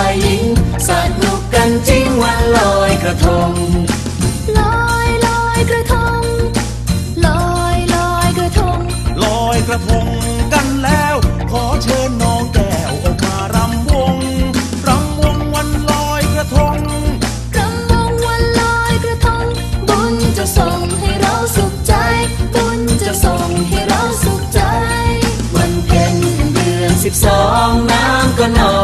ายหญิงสนุกกันจริงวันลอยกระทง ลอยลอยกระทง ลอยลอยกระทง ลอยกระทงกันแล้ว ขอเชิญน้องแก้วออกมารำวงรำวงวันลอยกระทงรำวงวันลอยกระทง บุญจะส่งให้เราสุขใจ บุญจะส่งให้เราสุขใจ วันเพ็ญเดือนสิบสองน้ำก็นอง